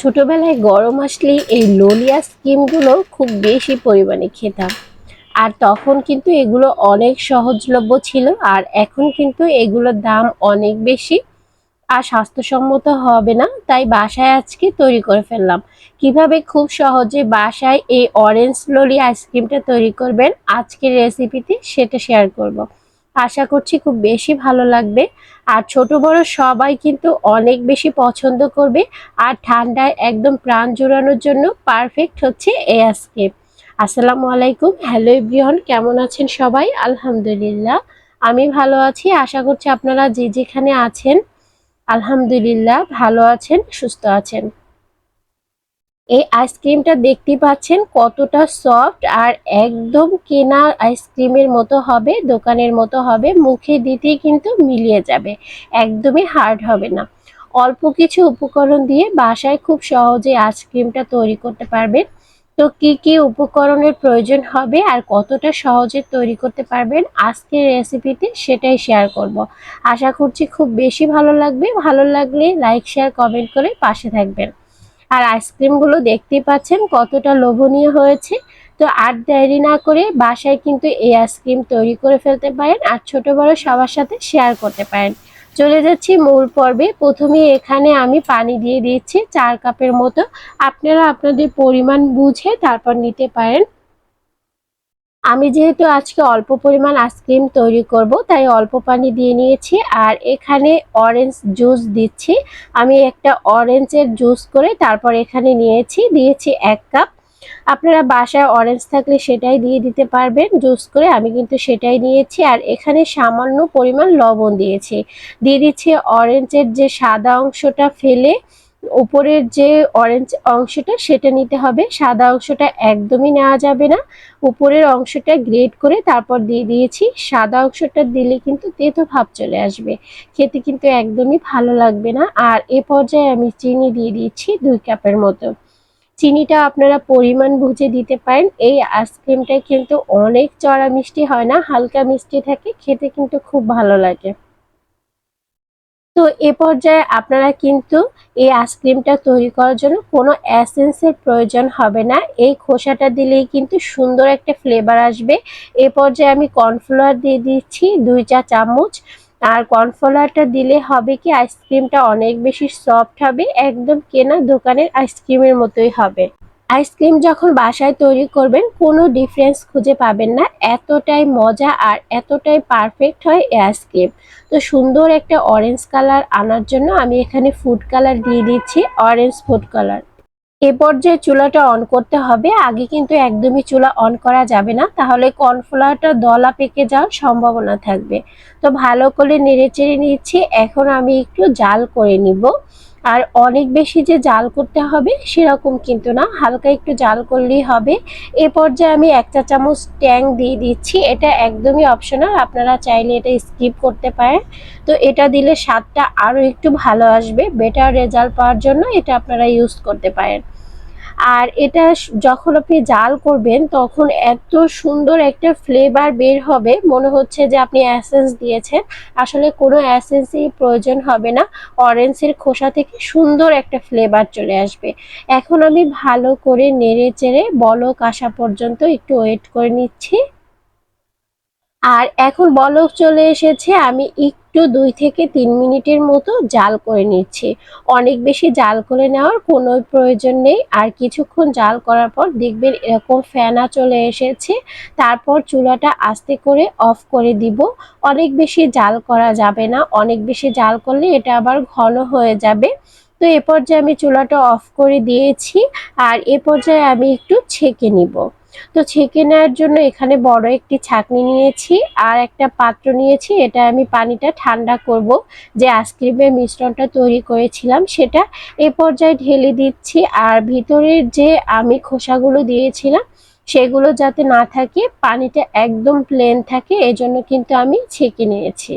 ছোটবেলায় গরম আসলে এই লোলি আইসক্রিমগুলো খুব বেশি পরিমাণে খেতাম আর তখন কিন্তু এগুলো অনেক সহজলভ্য ছিল আর এখন কিন্তু এগুলোর দাম অনেক বেশি আর স্বাস্থ্যসম্মত হবে না, তাই বাসায় আজকে তৈরি করে ফেললাম কীভাবে খুব সহজে বাসায় এই অরেঞ্জ লোলি আইসক্রিমটা তৈরি করবেন, আজকের রেসিপিতে সেটা শেয়ার করব। আশা করছি খুব বেশি ভালো লাগবে। আর ছোট বড় সবাই কিন্তু অনেক বেশি পছন্দ করবে। আর ঠান্ডায় একদম প্রাণ জোড়ানোর জন্য পারফেক্ট হচ্ছে এই আইসক্রিম আসসালামু আলাইকুম। হ্যালো এভরিওয়ান কেমন আছেন সবাই? আলহামদুলিল্লাহ, আমি ভালো আছি। আশা করছি আপনারা যে যেখানে আছেন, আলহামদুলিল্লাহ, ভালো আছেন, সুস্থ আছেন। এই আইসক্রিমটা দেখতে পাচ্ছেন কতটা সফট আর একদম কেনা আইসক্রিমের মতো হবে, দোকানের মতো হবে, মুখে দিতেই কিন্তু মিলিয়ে যাবে, একদমই হার্ড হবে না। অল্প কিছু উপকরণ দিয়ে বাসায় খুব সহজে আইসক্রিমটা তৈরি করতে পারবেন। তো কি কি উপকরণের প্রয়োজন হবে আর কতটা সহজে তৈরি করতে পারবেন আজকের রেসিপিতে সেটাই শেয়ার করব। আশা করছি খুব বেশি ভালো লাগবে। ভালো লাগলে লাইক শেয়ার কমেন্ট করে পাশে থাকবেন। আর আইসক্রিমগুলো দেখতে পাচ্ছেন কতটা লোভনীয় হয়েছে। তো আর দেরি না করে বাসায় কিন্তু এই আইসক্রিম তৈরি করে ফেলতে পারেন আর ছোট বড় সবার সাথে শেয়ার করতে পারেন। চলে যাচ্ছি মূল পর্বে। প্রথমে এখানে আমি পানি দিয়ে দিচ্ছি চার কাপের মতো। আপনারা আপনাদের পরিমাণ বুঝে তারপর নিতে পারেন। আমি যেহেতু আজকে অল্প পরিমাণ আইসক্রিম তৈরি করব, তাই অল্প পানি দিয়ে নিয়েছি। আর এখানে অরেঞ্জ জুস দিচ্ছি। আমি একটা অরেঞ্জের জুস করে তারপর এখানে নিয়েছি, দিয়েছি এক কাপ আপনারা বাসায় অরেঞ্জ থাকলে সেটাই দিয়ে দিতে পারবেন জুস করে। আমি কিন্তু সেটাই নিয়েছি। আর এখানে সামান্য পরিমাণ লবণ দিয়েছি। দিয়ে দিচ্ছি অরেঞ্জের যে সাদা অংশটা ফেলে উপরের যে অরেঞ্জ অংশটা সেটা নিতে হবে। সাদা অংশটা একদমই নেওয়া যাবে না। উপরের অংশটা গ্রেড করে তারপর দিয়ে দিয়েছি। সাদা অংশটা দিলে কিন্তু তেতো ভাব চলে আসবে। খেতে কিন্তু একদমই ভালো লাগবে না। আর এ পর্যায়ে আমি চিনি দিয়ে দিয়েছি দুই কাপের মতো। চিনিটা আপনারা পরিমাণ বুঝে দিতে পারেন। এই আইসক্রিমটা কিন্তু অনেক চড়া মিষ্টি হয় না। হালকা মিষ্টি থাকে। খেতে কিন্তু খুব ভালো লাগে। তো এ পর্যায়ে আপনারা কিন্তু এই আইসক্রিমটা তৈরি করার জন্য কোনো অ্যাসেন্সের প্রয়োজন হবে না। এই খোসাটা দিলেই কিন্তু সুন্দর একটা ফ্লেভার আসবে। এ পর্যায়ে আমি কর্নফ্লাওয়ার দিয়ে দিচ্ছি দুই চা চামচ। আর কর্নফ্লাওয়ারটা দিলে হবে কি আইসক্রিমটা অনেক বেশি সফট হবে, একদম কেনা দোকানের আইসক্রিমের মতোই হবে। আইসক্রিম যখন বাসায় তৈরি করবেন, কোনো ডিফারেন্স খুঁজে পাবেন না। এতটাই মজা আর এতটাই পারফেক্ট হয় এই আইসক্রিম তো সুন্দর একটা অরেঞ্জ কালার আনার জন্য আমি এখানে ফুড কালার দিয়ে দিচ্ছি অরেঞ্জ ফুড কালার এ পর্যায়ে চুলাটা অন করতে হবে। আগে কিন্তু একদমই চুলা অন করা যাবে না। তাহলে কর্নফ্লাওয়ারটা দলা পেকে যাওয়ার সম্ভাবনা থাকবে। তো ভালো করে নেড়ে চেড়ে নিচ্ছি। এখন আমি একটু জাল করে নিব। আর অনেক বেশি যে জাল করতে হবে সেরকম কিন্তু না। হালকা একটু জাল করলেই হবে। এ পর্যায়ে আমি এক চা চামচ ট্যাং দিয়ে দিচ্ছি। এটা একদমই অপশনাল আপনারা চাইলে এটা স্কিপ করতে পারেন। তো এটা দিলে স্বাদটা আরও একটু ভালো আসবে বেটার রেজাল্ট পাওয়ার জন্য এটা আপনারা ইউজ করতে পারেন। আর এটা যখন আপনি জাল করবেন, তখন এত সুন্দর একটা ফ্লেভার বের হবে। মনে হচ্ছে যে আপনি অ্যাসেন্স দিয়েছেন। আসলে কোনো অ্যাসেন্সই প্রয়োজন হবে না। অরেঞ্জের খোসা থেকে সুন্দর একটা ফ্লেভার চলে আসবে। এখন আমি ভালো করে নেড়ে চেড়ে বলক আসা পর্যন্ত একটু ওয়েট করে নিচ্ছি। আর এখন বলক চলে এসেছে। আমি একটু দুই থেকে তিন মিনিটের মতো জাল করে নিচ্ছি। অনেক বেশি জাল করে নেওয়ার কোনো প্রয়োজন নেই। আর কিছুক্ষণ জাল করার পর দেখবেন এরকম ফেনা চলে এসেছে। তারপর চুলাটা আস্তে করে অফ করে দিব। অনেক বেশি জাল করা যাবে না। অনেক বেশি জাল করলে এটা আবার ঘন হয়ে যাবে। তো এ পর্যায়ে আমি চুলাটা অফ করে দিয়েছি। আর এ পর্যায়ে আমি একটু ছেঁকে নিব। তো ছেঁকে নেওয়ার জন্য এখানে বড় একটি ছাকনি নিয়েছি আর একটা পাত্র নিয়েছি। এটা আমি পানিটা ঠান্ডা করব। যে আইসক্রিমের মিশ্রণটা তৈরি করেছিলাম সেটা এ পর্যায়ে ঢেলে দিচ্ছি আর ভিতরের যে আমি খোসাগুলো দিয়েছিলাম সেগুলো যাতে না থাকে, পানিটা একদম প্লেন থাকে, এজন্য কিন্তু আমি ছেঁকে নিয়েছি।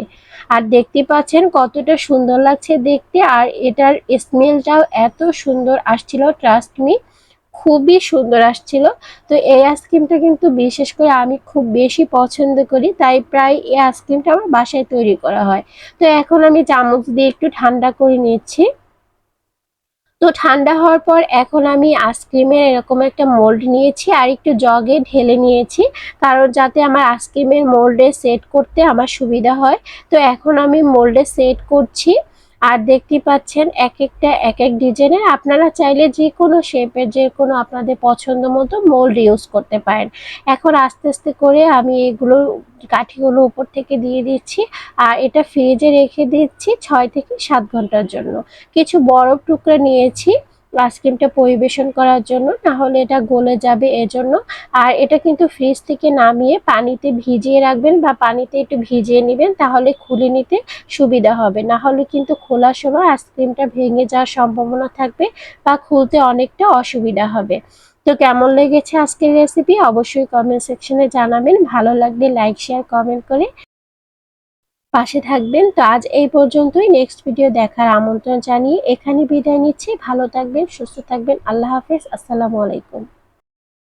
আর দেখতে পাচ্ছেন কতটা সুন্দর লাগছে দেখতে আর এটার স্মেলটাও এত সুন্দর আসছিল ট্রাস্ট মি খুবই সুন্দর আসছিল। তো এই আইসক্রিমটা কিন্তু বিশেষ করে আমি খুব বেশি পছন্দ করি, তাই প্রায় এই আইসক্রিমটা আমার বাসায় তৈরি করা হয়। তো এখন আমি চামচ দিয়ে একটু ঠান্ডা করে নিচ্ছি। তো ঠান্ডা হওয়ার পর এখন আমি আইসক্রিমের এরকম একটা মোল্ড নিয়েছি আর একটু জগে ঢেলে নিয়েছি, কারণ যাতে আমার আইসক্রিমের মোল্ডে সেট করতে আমার সুবিধা হয়। তো এখন আমি মোল্ডে সেট করছি। আর দেখতে পাচ্ছেন এক একটা, এক এক ডিজাইনের আপনারা চাইলে যে কোনো শেপের যে কোনো আপনাদের পছন্দ মতো মোল্ড ইউজ করতে পারেন। এখন আস্তে আস্তে করে আমি এগুলো, কাঠিগুলো উপর থেকে দিয়ে দিচ্ছি। আর এটা ফ্রিজে রেখে দিচ্ছি ছয় থেকে সাত ঘণ্টার জন্য। কিছু বরফ টুকরা নিয়েছি। আইসক্রিমটা পরিবেশন করার জন্য না হলে এটা গলে যাবে এজন্য। আর এটা কিন্তু ফ্রিজ থেকে নামিয়ে পানিতে ভিজিয়ে রাখবেন বা পানিতে একটু ভিজিয়ে নেবেন, তাহলে খুলে নিতে সুবিধা হবে। না হলে কিন্তু খোলার সময় আইসক্রিমটা ভেঙে যাওয়ার সম্ভাবনা থাকবে বা খুলতে অনেকটা অসুবিধা হবে। তো কেমন লেগেছে আজকের রেসিপি অবশ্যই কমেন্ট সেকশনে জানাবেন। ভালো লাগলে লাইক শেয়ার কমেন্ট করে পাশে থাকবেন। তো আজ এই পর্যন্তই। নেক্সট ভিডিও দেখার আমন্ত্রণ জানিয়ে এখানে বিদায় নিচ্ছি। ভালো থাকবেন, সুস্থ থাকবেন। আল্লাহ হাফেজ। আসসালামু আলাইকুম।